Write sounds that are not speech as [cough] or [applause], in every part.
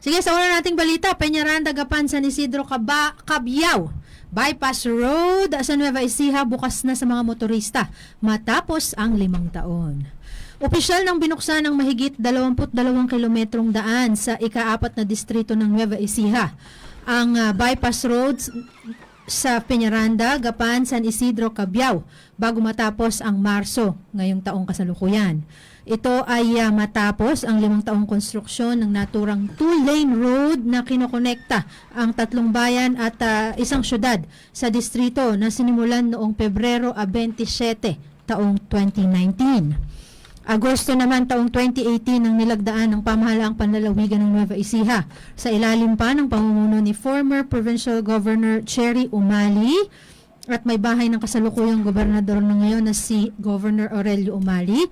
Sige, sa una nating balita, Peñaranda, Gapan, San Isidro, Caba, Cabiao. Bypass Road sa Nueva Ecija bukas na sa mga motorista matapos ang limang taon. Opisyal nang binuksan ang mahigit 22 kilometrong daan sa ikaapat na distrito ng Nueva Ecija. Ang ah, bypass roads sa Peñaranda, Gapan, San Isidro, Cabiao bago matapos ang Marso ngayong taong kasalukuyan. Ito ay ah, matapos ang limang taong konstruksyon ng naturang two-lane road na kinokonekta ang tatlong bayan at ah, isang syudad sa distrito na sinimulan noong Pebrero a 27 taong 2019. Agosto naman taong 2018 nang nilagdaan ng pamahalaang panlalawigan ng Nueva Ecija sa ilalim pa ng pamumuno ni former Provincial Governor Cherry Umali at may bahay ng kasalukuyang gobernador na ngayon na si Governor Aurelio Umali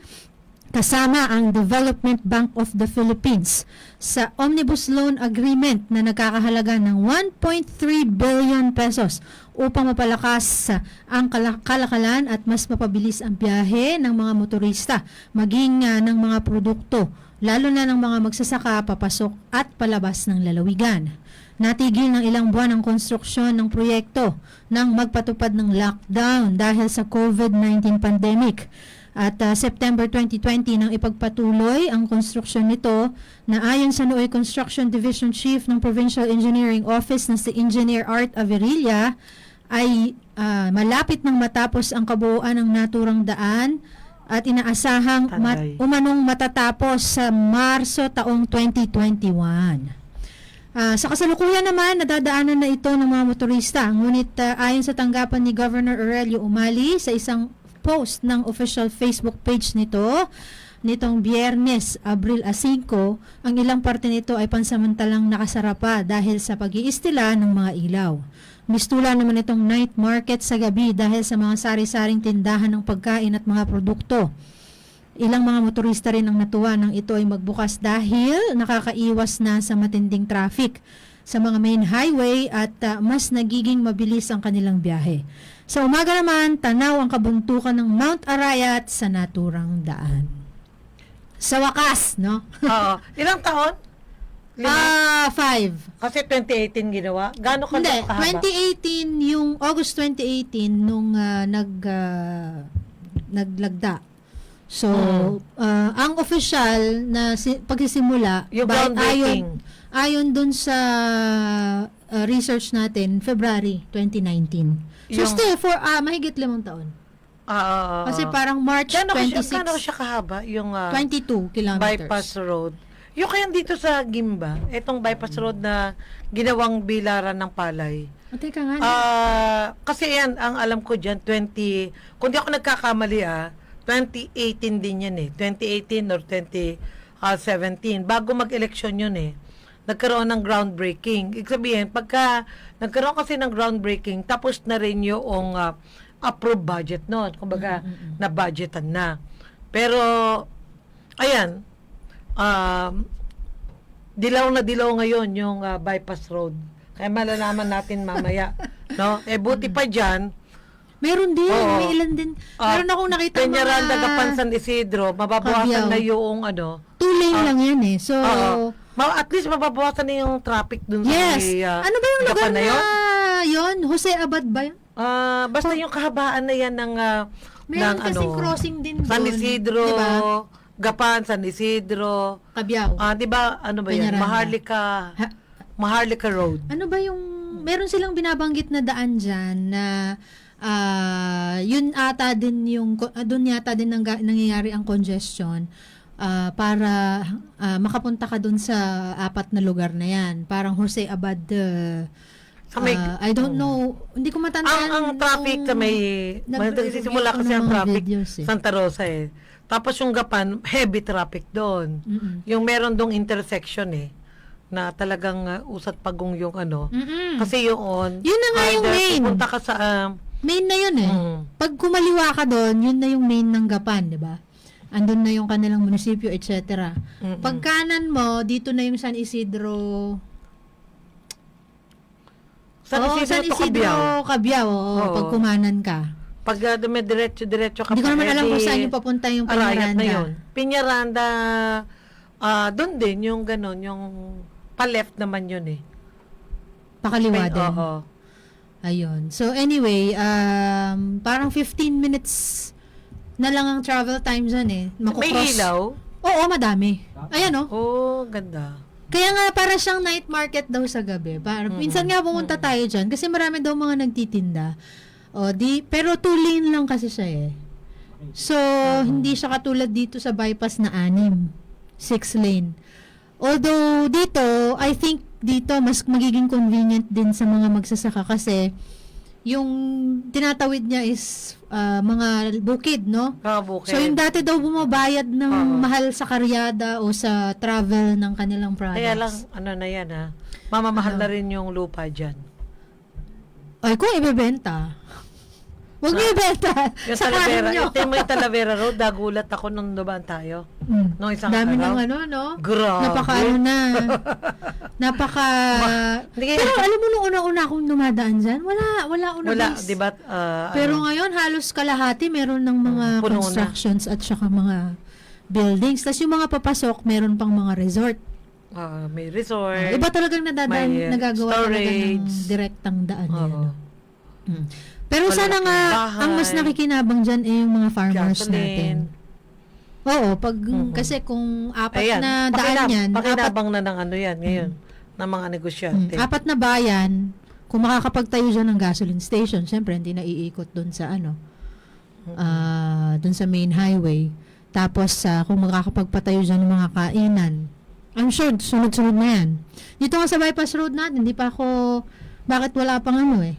kasama ang Development Bank of the Philippines sa Omnibus Loan Agreement na nagkakahalaga ng 1.3 billion pesos upang mapalakas ang kala- kalakalan at mas mapabilis ang biyahe ng mga motorista maging ah, ng mga produkto lalo na ng mga magsasaka papasok at palabas ng lalawigan. Natigil ng ilang buwan ang konstruksyon ng proyekto nang magpatupad ng lockdown dahil sa COVID-19 pandemic. At uh, September 2020 nang ipagpatuloy ang konstruksyon nito na ayon sa Nooy Construction Division Chief ng Provincial Engineering Office na si Engineer Art Averilla ay ah, malapit nang matapos ang kabuuan ng naturang daan at inaasahang mat- umanong matatapos sa Marso taong 2021. Ah, sa kasalukuyan naman, nadadaanan na ito ng mga motorista. Ngunit ah, ayon sa tanggapan ni Governor Aurelio Umali sa isang post ng official Facebook page nito, nitong biyernes, Abril a 5, ang ilang parte nito ay pansamantalang nakasara pa dahil sa pag-iistila ng mga ilaw. Mistula naman itong night market sa gabi dahil sa mga sari-saring tindahan ng pagkain at mga produkto. Ilang mga motorista rin ang natuwa nang ito ay magbukas dahil nakakaiwas na sa matinding traffic sa mga main highway at ah, mas nagiging mabilis ang kanilang biyahe. Sa umaga naman, tanaw ang kabuntukan ng Mount Arayat sa naturang daan. Sa wakas, no? [laughs] Oo. Ilang taon? Ah, five. Kasi 2018 ginawa. Gaano ka Hindi, kahaba? 2018, yung August 2018, nung ah, nag, ah, naglagda. So, Mm. ah, ang official na si, pagsisimula, Yung by- groundbreaking. ayon, ayon dun sa ah, research natin, February 2019. So, Yung- still, for ah, mahigit limang taon. Ah, Kasi parang March Gaano ka siya, 26, gaano siya kahaba? Yung ah, 22 kilometers. bypass road. Yung kaya dito sa Gimba, itong bypass road na ginawang bilaran ng palay. O, teka nga. Ah, kasi yan, ang alam ko dyan, 20, kung di ako nagkakamali ah, 2018 din yan eh. 2018 or 2017. Bago mag-eleksyon yun eh. Nagkaroon ng groundbreaking. Ibig sabihin, pagka nagkaroon kasi ng groundbreaking, tapos na rin yung ah, approved budget noon. Kumbaga, na-budgetan na. Pero, ayan, um, dilaw na dilaw ngayon yung ah, bypass road. Kaya malalaman natin mamaya. [laughs] no? Eh, buti pa dyan, Meron din, Oo. may ilan din. ah, Meron akong nakita Peñaranda, Gapan, San Isidro, mababawasan na yung ano. two lane Ah. lang yan eh. So, Oo. Ma- at least mababawasan na yung traffic dun yes. sa may, ah, ano ba yung lugar Gapan na, yun? yun? Jose Abad ba yun? Ah, basta yung kahabaan na yan ng, ah, Meron ng kasing ano, crossing din San doon. Isidro, Diba? Gapan, San Isidro, Kabiyaw. ah, di ba, ano ba yan? Peñaranda. Maharlika, Ha- Maharlika Road. ano ba yung, meron silang binabanggit na daan dyan na ah, yun ata din yung, ah, doon yata din nang, nangyayari ang congestion ah, para ah, makapunta ka doon sa apat na lugar na yan. Parang Jose Abad uh, Sa may- ah, I don't know, hindi ko ang, matandaan. ang traffic sa may, nag- nagsisimula kasi ng ang traffic videos eh. Santa Rosa eh. Tapos yung Gapan, heavy traffic doon. Mm-mm. Yung meron dong intersection eh na talagang uh, usat pagong yung ano. Mm-mm. Kasi yun, Yun na nga yung main. Pupunta ka sa um, Main na yun eh. Mm. Pag kumaliwa ka doon, yun na yung main ng Gapan, di ba? Andun na yung kanilang munisipyo, etc. Mm-mm. Pag kanan mo, dito na yung San Isidro. San Isidro San to Isidro, Cabiao. Cabiao. oo, Oo. pag kumanan ka. Pag uh, dumidiretso-diretso ka Hindi ko naman alam edi kung saan yung papunta yung Arayat Peñaranda. na yun. Piñaranda, ah doon din yung ganon, yung pa-left naman yun eh. Pakaliwa din. Oo. Ayun. So anyway, um, parang 15 minutes na lang ang travel time dyan eh. May Makukross. ilaw? Oo, madami. Ayan oh. Oh, ganda. Kaya nga para siyang night market daw sa gabi. Para, Mm-mm. Minsan nga pumunta tayo dyan kasi marami daw mga nagtitinda. O, di, pero two lane lang kasi siya eh. So, hindi siya katulad dito sa bypass na anim. Six lane. Although dito, I think dito mas magiging convenient din sa mga magsasaka kasi yung tinatawid niya is ah, mga bukid, no? Kakabukid. So, yung dati daw bumabayad ng Oo. mahal sa karyada o sa travel ng kanilang products. Kaya lang, ano na yan ha. Mamamahal Ano? na rin yung lupa dyan. Ay, kung ibebenta. Huwag niyo ibenta. Yung Talavera, ito yung may Talavera Road, nagulat ako nung dumaan tayo. Mm. Nung isang Dami araw. ng ano, no? Grabe. [laughs] Napaka ano na. Napaka... Pero alam mo nung una-una akong dumadaan dyan, wala, wala una Wala, di ba? ah, Pero ano, ngayon, halos kalahati meron ng mga puno na. constructions at saka mga buildings. Tapos yung mga papasok, meron pang mga resort. ah, may resort. Ah, iba talagang nadadaan, may, uh, nagagawa talaga ng storage. direktang daan. yan, Oo. no? Mm. Pero sana nga, bahay. ang mas nakikinabang dyan ay yung mga farmers Gasoline. natin. Oo, pag, Mhm. kasi kung apat Ayan, na daan pakinab- yan, apat, Pakinabang na ng ano yan ngayon, ng mga mm, negosyante. apat na bayan, kung makakapagtayo dyan ng gasoline station, syempre hindi na iikot dun sa ano, ah dun sa main highway. Tapos, sa kung makakapagpatayo dyan ng mga kainan, I'm sure, sunod-sunod na yan. Dito nga sa bypass road natin, hindi pa ako, bakit wala pang ano eh?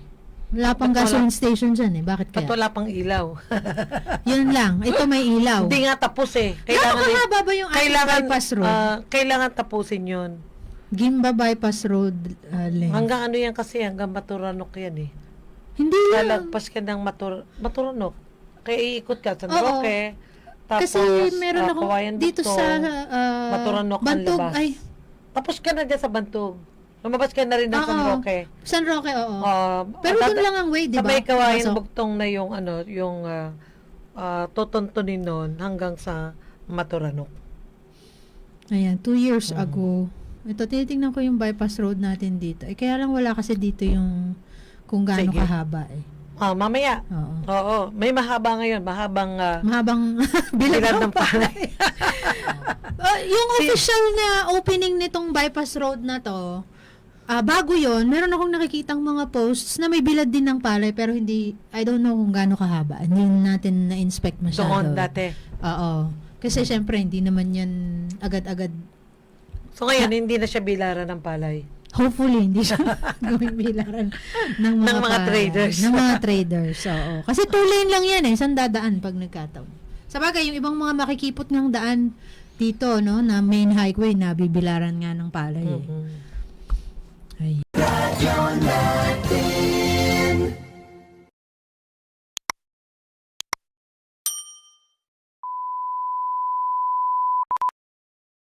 Wala pang Ba't gasoline station dyan eh. Bakit At kaya? wala pang ilaw. [laughs] Yun lang. Ito may ilaw. Hindi nga tapos eh. Kailangan, din- kahaba ba yung ating kailangan, bypass road? ah, kailangan tapusin yun. Gimba bypass road uh, length. Hanggang ano yan kasi, hanggang Maturanok yan eh. Hindi yan. Lalagpas ka ng Matur Maturanok. Kaya iikot ka San Oo. Roque. Tapos, Kasi meron ah, ako Kawayan dito sa uh, Maturanok Bantog. labas. Ay, Tapos ka na dyan sa Bantog. Lumabas ka na rin ng San Oo. Roque. San Roque, oo. Ah, Pero doon lang ang way, di ba? may kawayan Pasok. bugtong na yung ano, yung ah, ah, tutuntunin nun hanggang sa Maturanok. Ayan, two years Mm. ago. Ito, tinitingnan ko yung bypass road natin dito. Eh, kaya lang wala kasi dito yung kung gaano Sige. kahaba eh. Ah, mamaya. Oo. Oo, may mahaba ngayon, mahabang ah, Mahabang [laughs] bilad bilang ng palay. Uh, [laughs] yung official na opening nitong bypass road na to, ah bago yon meron akong nakikitang mga posts na may bilad din ng palay pero hindi, I don't know kung gaano kahaba. Hindi natin na-inspect masyado. Doon dati. Oo. Kasi syempre, hindi naman yan agad-agad. So ngayon, hindi na siya bilaran ng palay. Hopefully, hindi siya [laughs] gawing bilaran ng mga, Ng mga palay. traders. ng mga traders, oo. Kasi two lane lang yan eh. Saan dadaan pag nagkataon? Sa bagay, yung ibang mga makikipot ng daan dito, no, na main highway na bibilaran nga ng palay. eh. your name.